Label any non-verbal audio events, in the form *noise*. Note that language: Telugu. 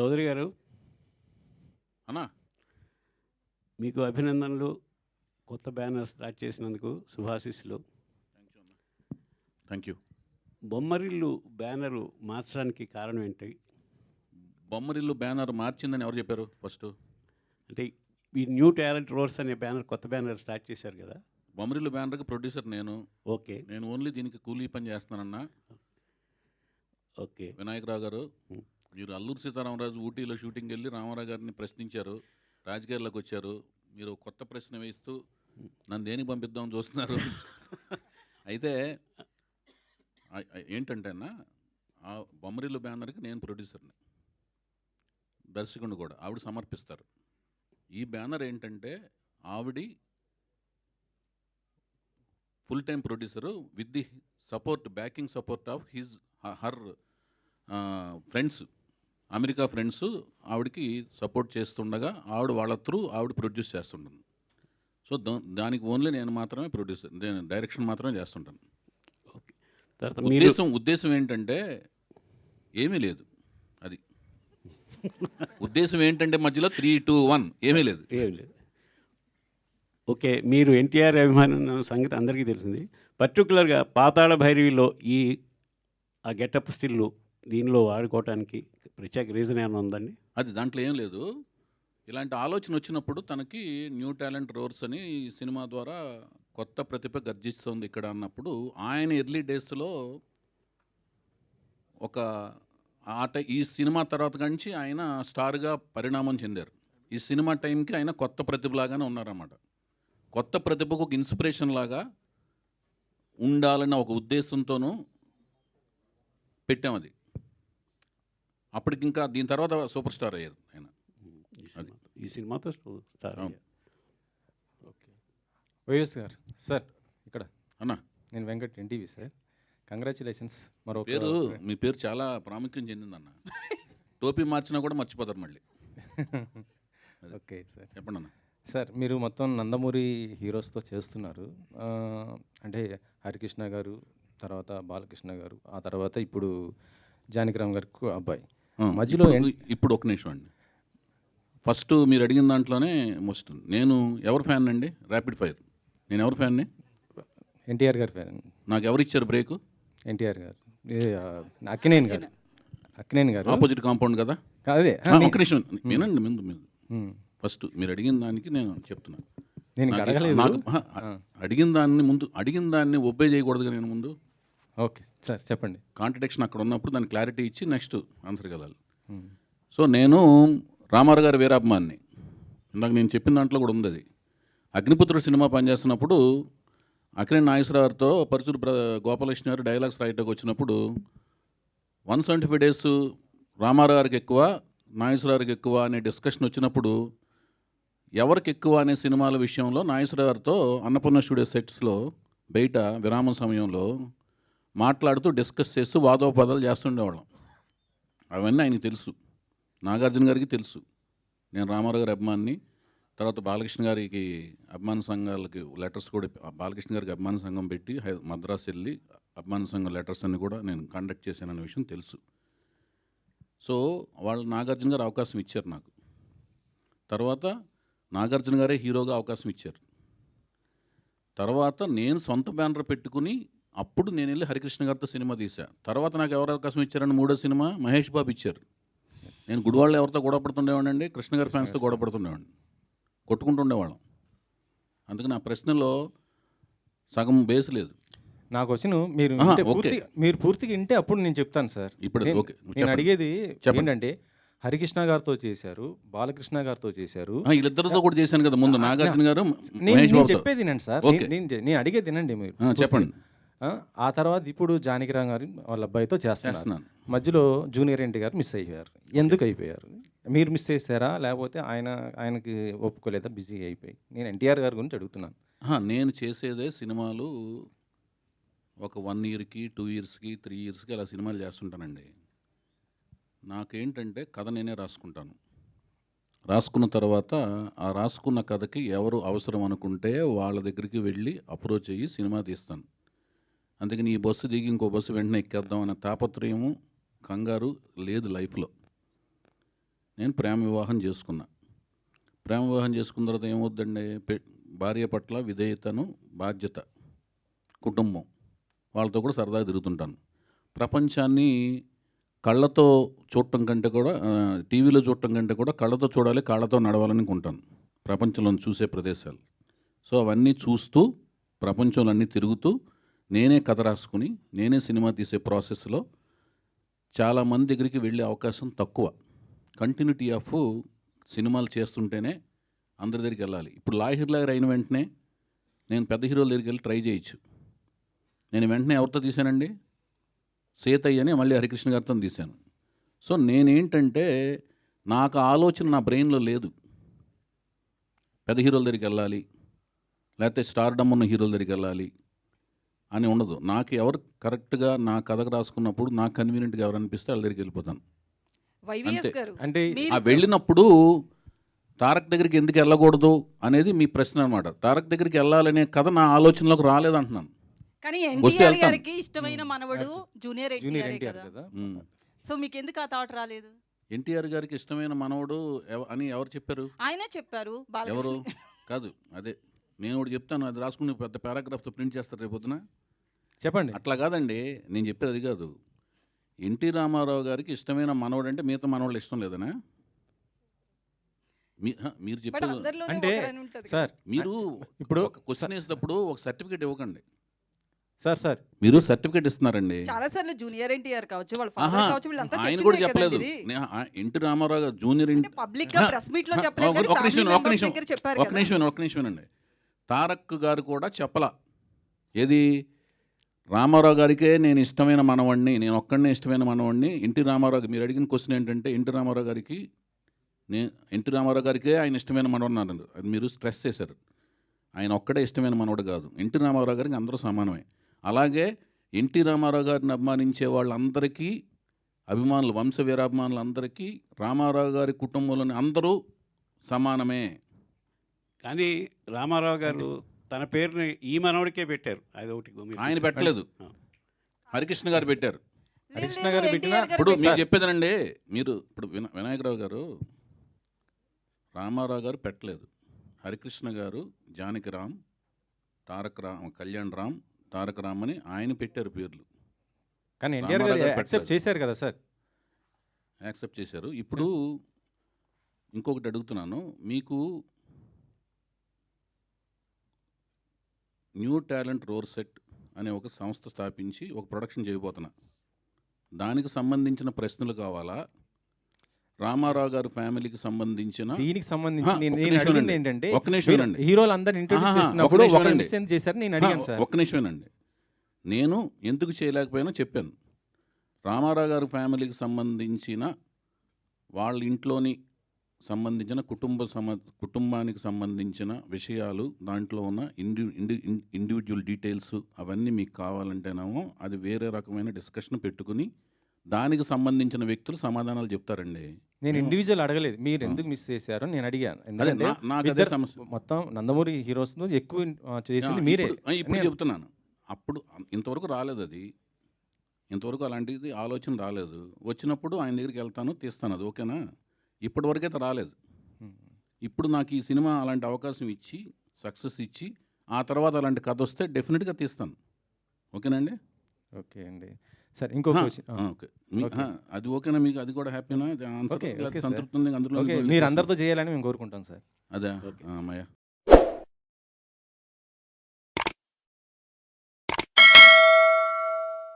చౌదరి గారు అన్నా. మీకు అభినందనలు కొత్త బ్యానర్ స్టార్ట్ చేసినందుకు శుభాశీస్సులు. థ్యాంక్ యూ బొమ్మరిల్లు బ్యానరు మార్చడానికి కారణం ఏంటి? బొమ్మరిల్లు బ్యానర్ మార్చిందని ఎవరు చెప్పారు ఫస్ట్? అంటే ఈ న్యూ టాలెంట్ రోడ్స్ అనే బ్యానర్ కొత్త బ్యానర్ స్టార్ట్ చేశారు కదా? బొమ్మరిల్లు బ్యానర్కి ప్రొడ్యూసర్ నేను. ఓకే. నేను ఓన్లీ దీనికి కూలీ పని చేస్తానన్నా ఓకే. వినాయకరావు గారు. మీరు అల్లూరు సీతారామరాజు ఊటీలో షూటింగ్ వెళ్ళి రామారావు గారిని ప్రశ్నించారు రాజకీయాల్లోకి వచ్చారు. మీరు కొత్త ప్రశ్న వేస్తూ నన్ను దేనికి పంపిద్దామని చూస్తున్నారు? *laughs* అయితే ఏంటంటే అన్న ఆ బొమ్మరిల్లు బ్యానర్కి నేను ప్రొడ్యూసర్ని. దర్శకుడిని కూడా ఆవిడ సమర్పిస్తారు. ఈ బ్యానర్ ఏంటంటే ఆవిడి full time producer with the support backing support of his her friends. America friends ఆవిడకి సపోర్ట్ చేస్తుండగా ఆవిడ వాళ్ళ త్రూ ఆవిడ ప్రొడ్యూస్ చేస్తుంటుంది. సో దా- దానికి ఓన్లీ నేను మాత్రమే ప్రొడ్యూసర్ నేను డైరెక్షన్ మాత్రమే చేస్తుంటాను. ఓకే. తర్వాత మీరు ఉద్దేశం ఉద్దేశం ఏంటంటే ఏమీ లేదు అది. ఉద్దేశం ఏంటంటే మధ్యలో త్రీ టూ వన్ ఏమీ లేదు. ఏం లేదు. ఓకే మీరు ఎన్టీఆర్ అభిమానం సంగతి అందరికీ తెలిసింది. పర్టికులర్గా పాతాళ భైరవిలో ఈ ఆ గెటప్ స్టిల్లు దీనిలో వాడుకోవటానికి ప్రత్యేక రీజన్ ఏమైనా ఉందండి? అది దాంట్లో ఏం లేదు. ఇలాంటి ఆలోచన వచ్చినప్పుడు తనకి న్యూ టాలెంట్ రోర్స్ అని ఈ సినిమా ద్వారా కొత్త ప్రతిభ గర్జిస్తుంది ఇక్కడ అన్నప్పుడు ఆయన ఎర్లీ డేస్లో ఒక ఆట ఈ సినిమా తర్వాత నుంచి ఆయన స్టార్గా పరిణామం చెందారు. ఈ సినిమా టైంకి ఆయన కొత్త ప్రతిభలాగానే ఉన్నారన్నమాట. కొత్త ప్రతిభకు ఒక ఇన్స్పిరేషన్ లాగా ఉండాలన్న ఒక ఉద్దేశంతోనూ పెట్టాం అది అప్పటికి ఇంకా దీని తర్వాత సూపర్ స్టార్ అయ్యారు ఆయన. ఈ సినిమా ఈ సినిమాతో star. Okay. YS garu sir ఇక్కడ. అన్న. నేను వెంకట్ ఎన్టీవీ సార్. కంగ్రాచులేషన్స్ మరో పేరు మీ పేరు చాలా ప్రాముఖ్యం చెందిందన్న. *laughs* టోపీ మార్చినా కూడా మర్చిపోతారు మళ్ళీ. *laughs* Okay sir. చెప్పండి అన్న. సార్ మీరు మొత్తం నందమూరి హీరోస్తో చేస్తున్నారు. అంటే హరికృష్ణ గారు తర్వాత బాలకృష్ణ గారు ఆ తర్వాత ఇప్పుడు జానకిరామ్ గారికి అబ్బాయి. మధ్యలో ఇప్పుడు- ఒక నిమిషం అండి. ఫస్ట్ మీరు అడిగిన దాంట్లోనే మోస్ట్ నేను ఎవరు ఫ్యాన్ అండి? ర్యాపిడ్ ఫైర్ నేను ఎవరు ఫ్యాన్ని? ఎన్టీఆర్ గారి ఫ్యాన్. నాకు ఎవరు ఇచ్చారు బ్రేక్? ఎన్టీఆర్ గారు. అక్కినేని గారు. అక్కినేని గారు. ఆపోజిట్ కాంపౌండ్ కదా? అదే. ఒక నిమిషం. వినండి ముందు ముందు. ఫస్ట్ మీరు అడిగిన దానికి నేను చెప్తున్నాను నేను అడగలేదు. అడిగిన దాన్ని ముందు అడిగిన దాన్ని ఒబ్బే చేయకూడదు నేను ముందు. ఓకే సార్ చెప్పండి. కాంట్రడిక్షన్ అక్కడ ఉన్నప్పుడు దానికి క్లారిటీ ఇచ్చి నెక్స్ట్ ఆన్సర్కి వెళ్ళాలి ఉమ్. సో నేను రామారావు గారి వీరాభిమాన్ని. ఇందాక నేను చెప్పిన దాంట్లో కూడా ఉంది అది. అగ్నిపుత్రుడు సినిమా పనిచేస్తున్నప్పుడు అక్కినే నాగేశ్వరరావుతో పరుచూరు ప్ర గోపాలకృష్ణ గారు డైలాగ్స్ రాయటకు వచ్చినప్పుడు one seventy five days Ramarao గారికి ఎక్కువ నాగేశ్వరరావు గారికి ఎక్కువ అనే డిస్కషన్ వచ్చినప్పుడు ఎవరికి ఎక్కువ అనే సినిమాల విషయంలో నాగేశ్వరరావు గారితో అన్నపూర్ణ స్టూడియో సెట్స్లో బయట విరామం సమయంలో మాట్లాడుతూ డిస్కస్ చేస్తూ వాదోపదాలు చేస్తుండేవాళ్ళం. అవన్నీ ఆయనకి తెలుసు. నాగార్జున గారికి తెలుసు. నేను రామారావు గారి అభిమాన్ని. తర్వాత బాలకృష్ణ గారికి అభిమాన సంఘాలకి లెటర్స్ కూడా బాలకృష్ణ గారికి అభిమాన సంఘం పెట్టి హై- మద్రాసు వెళ్ళి అభిమాన సంఘం లెటర్స్ అన్ని కూడా నేను కండక్ట్ చేశాననే విషయం తెలుసు. సో వాళ్ళు నాగార్జున గారు అవకాశం ఇచ్చారు నాకు. తర్వాత నాగార్జున గారే హీరోగా అవకాశం ఇచ్చారు. తర్వాత నేను సొంత బ్యానర్ పెట్టుకుని అప్పుడు నేను వెళ్ళి హరికృష్ణ గారితో సినిమా తీసా తర్వాత నాకు ఎవరు అవకాశం ఇచ్చారని మూడో సినిమా మహేష్ బాబు ఇచ్చారు. నేను గుడివాళ్ళు ఎవరితో గొడవ పడుతుండేవాడిని కృష్ణ గారి ఫ్యాన్స్తో గొడవ పడుతుండేవాడిని. కొట్టుకుంటుండేవాళ్ళం. అందుకని ఆ ప్రశ్నలో సగం బేస్ లేదు. నాకు వచ్చిన మీరు మీరు పూర్తిగా వింటే అప్పుడు నేను చెప్తాను సార్. ఇప్పుడు నేను-. అడిగేది చెప్పండి. ఏంటంటే హరికృష్ణ గారితో చేశారు బాలకృష్ణ గారితో చేశారు. వీళ్ళిద్దరితో కూడా చేశాను కదా ముందు నాగార్జున గారు నేను చెప్పేది సార్. నేను- అడిగేది వినండి మీరు. చెప్పండి. ఆ, తర్వాత ఇప్పుడు జానకిరామ్ గారు వాళ్ళ అబ్బాయితో చేస్తున్నారు. మధ్యలో జూనియర్ ఎన్టీ గారు మిస్ అయిపోయారు. ఎందుకు అయిపోయారు? మీరు మిస్ చేశారా? లేకపోతే ఆయన ఆయనకి ఒప్పుకోలేదా? బిజీ అయిపోయి. నేను ఎన్టీఆర్ గారి గురించి అడుగుతున్నాను. నేను చేసేదే సినిమాలు ఒక వన్ ఇయర్కి టూ ఇయర్స్కి త్రీ ఇయర్స్కి అలా సినిమాలు చేస్తుంటానండి. నాకేంటంటే కథ నేనే రాసుకుంటాను. రాసుకున్న తర్వాత ఆ రాసుకున్న కథకి ఎవరు అవసరం అనుకుంటే వాళ్ళ దగ్గరికి వెళ్ళి అప్రోచ్ అయ్యి సినిమా తీస్తాను. అందుకని ఈ బస్సు దిగి ఇంకో బస్సు వెంటనే ఎక్కేద్దాం అనే తాపత్రయము కంగారు లేదు లైఫ్లో. నేను ప్రేమ వివాహం చేసుకున్నా. ప్రేమ వివాహం చేసుకున్న తర్వాత ఏమవుద్దండి భార్య పట్ల విధేయతను బాధ్యత కుటుంబం వాళ్ళతో కూడా సరదాగా తిరుగుతుంటాను. ప్రపంచాన్ని కళ్ళతో చూడటం కంటే కూడా టీవీలో చూడటం కంటే కూడా కళ్ళతో చూడాలి కాళ్ళతో నడవాలని అనుకుంటాను. ప్రపంచంలో చూసే ప్రదేశాలు. సో అవన్నీ చూస్తూ ప్రపంచంలో అన్నీ తిరుగుతూ నేనే కథ రాసుకుని నేనే సినిమా తీసే ప్రాసెస్లో చాలామంది దగ్గరికి వెళ్ళే అవకాశం తక్కువ. కంటిన్యూటీ ఆఫ్ సినిమాలు చేస్తుంటేనే అందరి దగ్గరికి వెళ్ళాలి. ఇప్పుడు లాహిర్ లాగర్ అయిన వెంటనే నేను పెద్ద హీరోల దగ్గరికి వెళ్ళి ట్రై చేయొచ్చు. నేను వెంటనే ఎవరితో తీశానండి? సీతయ్య అని మళ్ళీ హరికృష్ణ గారితో తీశాను. సో నేనేంటంటే నాకు ఆలోచన నా బ్రెయిన్లో లేదు. పెద్ద హీరోల దగ్గరికి వెళ్ళాలి లేకపోతే స్టార్డమ్ ఉన్న హీరోల దగ్గరికి వెళ్ళాలి అని ఉండదు. నాకు ఎవరు కరెక్ట్గా నా కథకు రాసుకున్నప్పుడు నాకు కన్వీనియంట్గా ఎవరు అనిపిస్తే వాళ్ళ దగ్గరికి వెళ్ళిపోతాను. వైవిఎస్. గారు అంటే ఆ వెళ్ళినప్పుడు తారక్ దగ్గరికి ఎందుకు వెళ్ళకూడదు అనేది మీ ప్రశ్న అనమాట తారక్ దగ్గరికి వెళ్ళాలనే కథ నా ఆలోచనలోకి రాలేదంటున్నాను కానీ ఎన్టీఆర్. గారికి ఇష్టమైన మనవడు జూనియర్ జూనియర్ ఎన్టీఆర్ కదా. సో మీకు ఎందుకు ఆ థాట్ రాలేదు? ఎన్టీఆర్ గారికి ఇష్టమైన మనవడు ఎవ- అని ఎవరు చెప్పారు? ఆయనే చెప్పారు ఎవరు? కాదు అదే. నేను ఒకటి చెప్తాను అది రాసుకుని పెద్ద పారాగ్రాఫ్తో ప్రింట్ చేస్తారు రేపు పొద్దున. చెప్పండి. అట్లా కాదండి నేను చెప్పేది అది కాదు. ఎన్టీ రామారావు గారికి ఇష్టమైన మనవడు అంటే మిగతా మనవాళ్ళు ఇష్టం లేదనా? మీరు అందరిలోనే అంటే సార్ మీరు ఇప్పుడు ఒక క్వశ్చన్ వేసినప్పుడు ఒక సర్టిఫికేట్ ఇవ్వకండి. Sir sir. మీరు సర్టిఫికేట్ ఇస్తున్నారండి. చాలా సార్లు జూనియర్ ఎన్టీఆర్ కావచ్చు వాళ్ళ ఆహా, ఫాదర్ కావచ్చు వీళ్ళంతా ఆయన కూడా చెప్పలేదు. ఎన్టీ రామారావు గారు జూనియర్ పబ్లిక్గా ఆహా, ప్రెస్ మీట్లో ఆహా, చెప్పలేదు ఒక- కానీ ఒక నిమిషం, ఒక నిమిషం, చెప్పారు ఒక. నిమిషం ఒక నిమిషం అండి తారక్ గారు కూడా చెప్పల. ఏది? రామారావు గారికే నేను ఇష్టమైన మనవాడిని నేను ఒక్కడనే ఇష్టమైన మనవాడిని ఎన్టీ రామారావు మీరు అడిగిన క్వశ్చన్ ఏంటంటే ఎన్టీ రామారావు గారికి నేను ఎన్టీ రామారావు గారికే ఆయన ఇష్టమైన మనవాడు అది మీరు స్ట్రెస్ చేశారు. ఆయన ఒక్కడే ఇష్టమైన మనవడు కాదు. ఎన్టీ రామారావు గారికి అందరూ సమానమే. అలాగే ఎన్టీ రామారావు గారిని అభిమానించే వాళ్ళందరికీ అభిమానులు వంశ వీరాభిమానులందరికీ రామారావు గారి కుటుంబంలోని అందరూ సమానమే. కానీ రామారావు గారు తన పేరుని ఈ మనవడికే పెట్టారు. అది ఒకటి ఆయన పెట్టలేదు. హరికృష్ణ గారు పెట్టారు. హరికృష్ణ గారు పెట్టిన- ఇప్పుడు మీరు. చెప్పేదనండి మీరు ఇప్పుడు విన వినాయకరావు గారు రామారావు గారు పెట్టలేదు. హరికృష్ణ గారు జానకిరామ్ తారక రామ్ కళ్యాణ్ రామ్ తారక రామ్ అని ఆయన పెట్టారు పేర్లు. కానీ ఎన్టీఆర్ గారు యాక్సెప్ట్. చేశారు కదా సార్? యాక్సెప్ట్ చేశారు. ఇప్పుడు ఇంకొకటి అడుగుతున్నాను. మీకు న్యూ టాలెంట్ రోర్ సెట్ అనే ఒక సంస్థ స్థాపించి ఒక ప్రొడక్షన్ చేయబోతున్నా. దానికి సంబంధించిన ప్రశ్నలు కావాలా? రామారావు గారి ఫ్యామిలీకి సంబంధించిన దీనికి సంబంధించి. ఏంటంటే ఒక్క నిమిషం. హీరోలు అందరు ఇంట్రొడ్యూస్ చేశారు నేను అడిగాను సార్. ఒక్క నిమిషమేనండి నేను ఎందుకు చేయలేకపోయినా చెప్పాను. రామారావు గారి ఫ్యామిలీకి సంబంధించిన వాళ్ళ ఇంట్లోని సంబంధించిన కుటుంబ సమ కుటుంబానికి సంబంధించిన విషయాలు దాంట్లో ఉన్న ఇండి ఇండి ఇండివిజువల్ డీటెయిల్స్ అవన్నీ మీకు కావాలంటేనేమో అది వేరే రకమైన డిస్కషన్ పెట్టుకుని దానికి సంబంధించిన వ్యక్తులు సమాధానాలు చెప్తారండి. నేను ఇండివిజువల్ అడగలేదు. మీరు. ఎందుకు మిస్ చేశారో నేను అడిగాను అదే ఎందుకంటే నా- నాకు అదే ఇద్దరు సమస్య. మొత్తం నందమూరి హీరోస్ ఎక్కువ ఆ, చేసింది మీరే. ఇప్పుడు- ఆ, ఇప్పుడు నేను- చెప్తున్నాను. అప్పుడు ఇంతవరకు రాలేదు అది. ఇంతవరకు అలాంటిది ఆలోచన రాలేదు. వచ్చినప్పుడు ఆయన దగ్గరికి వెళ్తాను తీస్తాను అది. ఓకేనా? ఇప్పటి వరకైతే రాలేదు. ఇప్పుడు నాకు ఈ సినిమా అలాంటి అవకాశం ఇచ్చి సక్సెస్ ఇచ్చి ఆ తర్వాత అలాంటి కథ వస్తే డెఫినెట్గా తీస్తాను. ఓకేనండి ఓకే అండి. సరే. ఆ, అది ఓకేనా? మీకు అది కూడా హ్యాపీనా. సంతృప్తి ఇంకో మీరు? అందరితో చేయాలని మేము కోరుకుంటాం సార్. అదే. ఓకే. ఆ, మయ్య